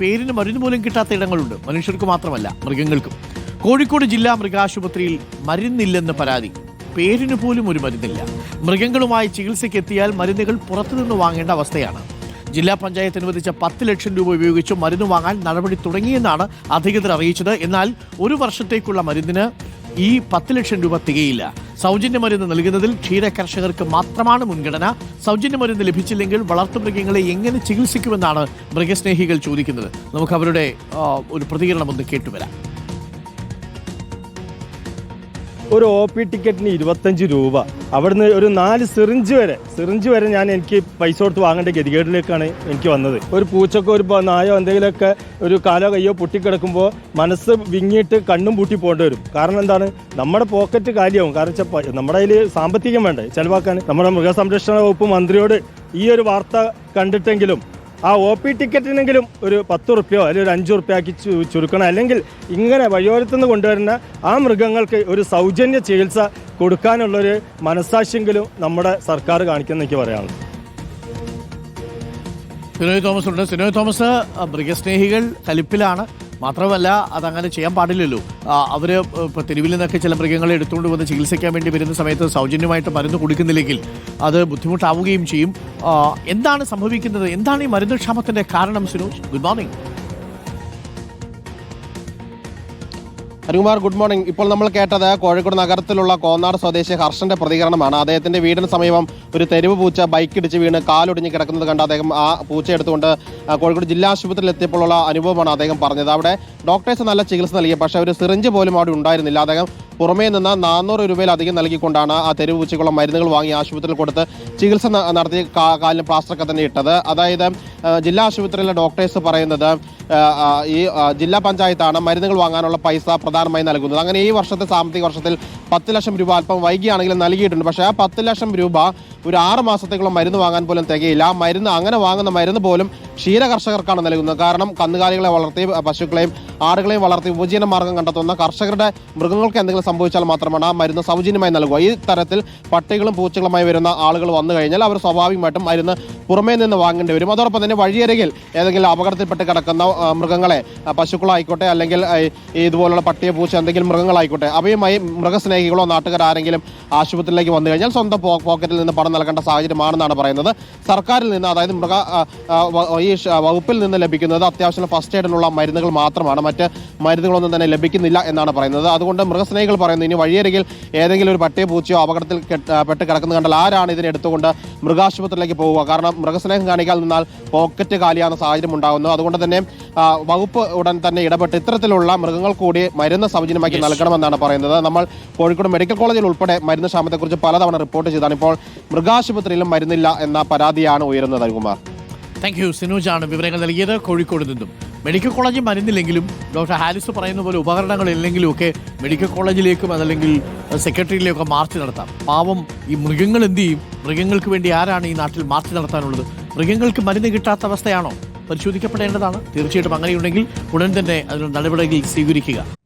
പേരിന് മരുന്ന് പോലും കിട്ടാത്ത ഇടങ്ങളുണ്ട്. മനുഷ്യർക്ക് മാത്രമല്ല മൃഗങ്ങൾക്കും. കോഴിക്കോട് ജില്ലാ മൃഗാശുപത്രിയിൽ മരുന്നില്ലെന്ന് പരാതി. പേരിന് പോലും ഒരു മരുന്നില്ല. മൃഗങ്ങളുമായി ചികിത്സയ്ക്ക് എത്തിയാൽ മരുന്നുകൾ പുറത്തുനിന്ന് വാങ്ങേണ്ട അവസ്ഥയാണ്. ജില്ലാ പഞ്ചായത്ത് അനുവദിച്ച പത്ത് ലക്ഷം രൂപ ഉപയോഗിച്ച് മരുന്ന് വാങ്ങാൻ നടപടി തുടങ്ങിയെന്നാണ് അധികൃതർ അറിയിച്ചത്. എന്നാൽ ഒരു വർഷത്തേക്കുള്ള മരുന്നിന് ഈ പത്ത് ലക്ഷം രൂപ തികയില്ല. സൗജന്യ മരുന്ന് നൽകുന്നതിൽ ക്ഷീര കർഷകർക്ക് മാത്രമാണ് മുൻഗണന. സൗജന്യ മരുന്ന് ലഭിച്ചില്ലെങ്കിൽ വളർത്തുമൃഗങ്ങളെ എങ്ങനെ ചികിത്സിക്കുമെന്നാണ് മൃഗസ്നേഹികൾ ചോദിക്കുന്നത്. നമുക്ക് അവരുടെ ഒരു പ്രതികരണം ഒന്ന് കേട്ടുവരാം. ഒരു ഒ പി ടിക്കറ്റിന് ഇരുപത്തഞ്ച് രൂപ. അവിടുന്ന് ഒരു നാല് സിറിഞ്ച് വരെ. സിറിഞ്ച് വരെ ഞാൻ എനിക്ക് പൈസ കൊടുത്ത് വാങ്ങേണ്ട ഗതികേടിലേക്കാണ് എനിക്ക് വന്നത്. ഒരു പൂച്ചക്കോ ഒരു നായോ എന്തെങ്കിലുമൊക്കെ ഒരു കാലോ കയ്യോ പൊട്ടിക്കിടക്കുമ്പോൾ മനസ്സ് വിങ്ങിയിട്ട് കണ്ണും പൂട്ടി പോകേണ്ടി വരും. കാരണം എന്താണ്? നമ്മുടെ പോക്കറ്റ് കാര്യമാവും കാരണം വെച്ചാൽ നമ്മുടെ കയ്യിൽ സാമ്പത്തികം വേണ്ടേ? ചെലവാക്കാൻ. നമ്മുടെ മൃഗസംരക്ഷണ വകുപ്പ് മന്ത്രിയോട് ഈ ഒരു വാർത്ത കണ്ടിട്ടെങ്കിലും ആ ഒ പി ടിക്കറ്റിനെങ്കിലും ഒരു പത്ത് റുപ്യോ അല്ലെങ്കിൽ ഒരു അഞ്ച് റുപ്യ ആക്കി ചുരുക്കണം. അല്ലെങ്കിൽ ഇങ്ങനെ വഴിയോരത്തുനിന്ന് കൊണ്ടുവരുന്ന ആ മൃഗങ്ങൾക്ക് ഒരു സൗജന്യ ചികിത്സ കൊടുക്കാനുള്ളൊരു മനസാക്ഷിയെങ്കിലും നമ്മുടെ സർക്കാർ കാണിക്കുന്ന എനിക്ക് പറയാനുള്ളത് സിനോയ് തോമസ് ഉണ്ട്. സിനോയ് തോമസ് മൃഗസ്നേഹികൾ കലിപ്പിലാണ്. മാത്രമല്ല അതങ്ങനെ ചെയ്യാൻ പാടില്ലല്ലോ. അവർ ഇപ്പോൾ തെരുവിൽ നിന്നൊക്കെ ചില മൃഗങ്ങളെ എടുത്തുകൊണ്ട് വന്ന് ചികിത്സിക്കാൻ വേണ്ടി വരുന്ന സമയത്ത് സൗജന്യമായിട്ട് മരുന്ന് കൊടുക്കുന്നില്ലെങ്കിൽ അത് ബുദ്ധിമുട്ടാവുകയും ചെയ്യും. എന്താണ് സംഭവിക്കുന്നത്? എന്താണ് ഈ മരുന്ന് ക്ഷാമത്തിന്റെ കാരണം Sinoj? Good morning. Harikumar good morning ഇപ്പോൾ നമ്മൾ കേട്ടത് കോഴിക്കോട് നഗരത്തിലുള്ള കോന്നാട് സ്വദേശി ഹർഷന്റെ പ്രതികരണമാണ്. അദ്ദേഹത്തിന്റെ വീടിന് സമീപം ഒരു തെരുവ് പൂച്ച ബൈക്ക് ഇടിച്ച് വീണ് കാലൊടിഞ്ഞ് കിടക്കുന്നത് കണ്ട് അദ്ദേഹം ആ പൂച്ച എടുത്തുകൊണ്ട് കോഴിക്കോട് ജില്ലാ ആശുപത്രിയിൽ എത്തിയപ്പോഴുള്ള അനുഭവമാണ് അദ്ദേഹം പറഞ്ഞത്. അവിടെ ഡോക്ടേഴ്സ് നല്ല ചികിത്സ നൽകി പക്ഷേ ഒരു സിറിഞ്ച് പോലും അവിടെ ഉണ്ടായിരുന്നില്ല. അദ്ദേഹം പുറമേ നിന്ന് നാനൂറ് രൂപയിലധികം നൽകിക്കൊണ്ടാണ് ആ തെരുവ് പൂച്ചയ്ക്കുള്ള മരുന്നുകൾ വാങ്ങി ആശുപത്രിയിൽ കൊടുത്ത് ചികിത്സ നടത്തി കാലിന് പ്ലാസ്റ്ററൊക്കെ തന്നെ ഇട്ടത്. അതായത് ജില്ലാ ആശുപത്രിയിലെ ഡോക്ടേഴ്സ് പറയുന്നത് ഈ ജില്ലാ പഞ്ചായത്താണ് മരുന്നുകൾ വാങ്ങാനുള്ള പൈസ പ്രധാനമായി നൽകുന്നത്. അങ്ങനെ ഈ വർഷത്തെ സാമ്പത്തിക വർഷത്തിൽ പത്ത് ലക്ഷം രൂപ അല്പം വൈകിയാണെങ്കിലും നൽകിയിട്ടുണ്ട്. പക്ഷേ ആ പത്ത് ലക്ഷം രൂപ ഒരു ആറ് മാസത്തേക്കുള്ള മരുന്ന് വാങ്ങാൻ പോലും തികയില്ല. മരുന്ന് അങ്ങനെ വാങ്ങുന്ന മരുന്ന് പോലും ക്ഷീര കർഷകർക്കാണ് നൽകുന്നത്. കാരണം കന്നുകാലികളെ വളർത്തി പശുക്കളെയും ആടുകളെയും വളർത്തി ഉപജീവന മാർഗം കണ്ടെത്തുന്ന കർഷകരുടെ മൃഗങ്ങൾക്ക് എന്തെങ്കിലും സംഭവിച്ചാൽ മാത്രമാണ് ആ മരുന്ന് സൗജന്യമായി നൽകുക. ഈ തരത്തിൽ പട്ടികളും പൂച്ചകളുമായി വരുന്ന ആളുകൾ വന്നു കഴിഞ്ഞാൽ അവർ സ്വാഭാവികമായിട്ടും മരുന്ന് പുറമേ നിന്ന് വാങ്ങേണ്ടി വരും. അതോടൊപ്പം തന്നെ വഴിയരികിൽ ഏതെങ്കിലും അപകടത്തിൽപ്പെട്ട് കിടക്കുന്ന മൃഗങ്ങളെ പശുക്കളായിക്കോട്ടെ അല്ലെങ്കിൽ ഇതുപോലുള്ള പട്ടിയെ പൂച്ച എന്തെങ്കിലും മൃഗങ്ങളായിക്കോട്ടെ അവയുമായി മൃഗസ്നേഹികളോ നാട്ടുകാർ ആരെങ്കിലും ആശുപത്രിയിലേക്ക് വന്നു കഴിഞ്ഞാൽ സ്വന്തം പോക്കറ്റിൽ നിന്ന് പണം നൽകേണ്ട സാഹചര്യമാണെന്നാണ് പറയുന്നത്. സർക്കാരിൽ നിന്ന് അതായത് മൃഗ ഈ വകുപ്പിൽ നിന്ന് ലഭിക്കുന്നത് അത്യാവശ്യം ഫസ്റ്റ് എയ്ഡിനുള്ള മരുന്നുകൾ മാത്രമാണ്. മറ്റ് മരുന്നുകളൊന്നും തന്നെ ലഭിക്കുന്നില്ല എന്നാണ് പറയുന്നത്. അതുകൊണ്ട് മൃഗസ്നേഹികൾ പറയുന്നത് ഇനി വഴിയരികിൽ ഏതെങ്കിലും ഒരു പട്ടിയെ പൂച്ചയോ അപകടത്തിൽ പെട്ട് കിടക്കുന്നത് കണ്ടാൽ ആരാണ് ഇതിനെ എടുത്തുകൊണ്ട് മൃഗാശുപത്രിയിലേക്ക് പോവുക? കാരണം മൃഗസ്നേഹം കാണിക്കാൻ നിന്നാൽ പോക്കറ്റ് കാലിയാകുന്ന സാഹചര്യം ഉണ്ടാകുന്നു അതുകൊണ്ട് തന്നെ വകുപ്പ് ഉടൻ തന്നെ ഇടപെട്ട് ഇത്തരത്തിലുള്ള മൃഗങ്ങൾ കൂടി മരുന്ന് സൗജന്യമാക്കി നൽകണമെന്നാണ് പറയുന്നത്. നമ്മൾ കോഴിക്കോട് മെഡിക്കൽ കോളേജിൽ ഉൾപ്പെടെ മരുന്ന് ക്ഷാമത്തെക്കുറിച്ച് പലതവണ റിപ്പോർട്ട് ചെയ്താണ്. ഇപ്പോൾ മൃഗാശുപത്രിയിലും മരുന്നില്ല എന്ന പരാതിയാണ് ഉയരുന്നത് അരികുമാർ താങ്ക് യു സിനോജാണ് വിവരങ്ങൾ നൽകിയത് കോഴിക്കോട് നിന്നും. മെഡിക്കൽ കോളേജിൽ മരുന്നില്ലെങ്കിലും ഡോക്ടർ ഹാരിസ് പറയുന്ന പോലെ ഉപകരണങ്ങളില്ലെങ്കിലും ഒക്കെ മെഡിക്കൽ കോളേജിലേക്കും അതല്ലെങ്കിൽ സെക്രട്ടറിയിലേക്കും മാർച്ച് നടത്താം. പാവം ഈ മൃഗങ്ങൾ എന്ത് ചെയ്യും? മൃഗങ്ങൾക്ക് വേണ്ടി ആരാണ് ഈ നാട്ടിൽ മാർച്ച് നടത്താനുള്ളത്? മൃഗങ്ങൾക്ക് മരുന്ന് കിട്ടാത്ത അവസ്ഥയാണോ? പരിശോധിക്കപ്പെടേണ്ടതാണ്. തീർച്ചയായിട്ടും അങ്ങനെയുണ്ടെങ്കിൽ ഉടൻ തന്നെ അതിനുള്ള നടപടികൾ സ്വീകരിക്കുക.